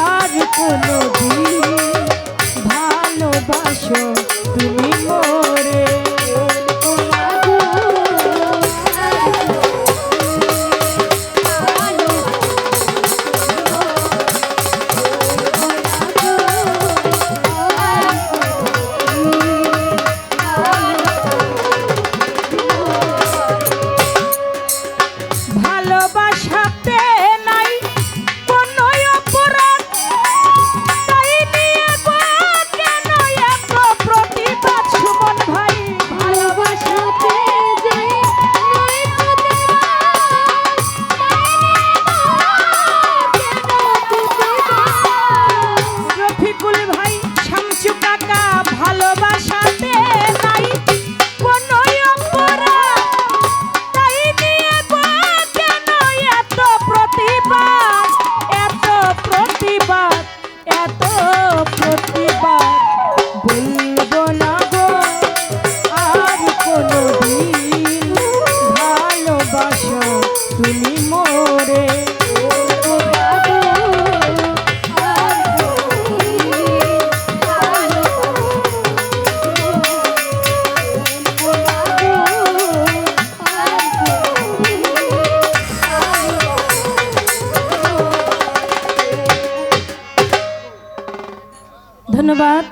আর কোনো দিন ভালোবাসো তুমি মোরে। ধন্যবাদ।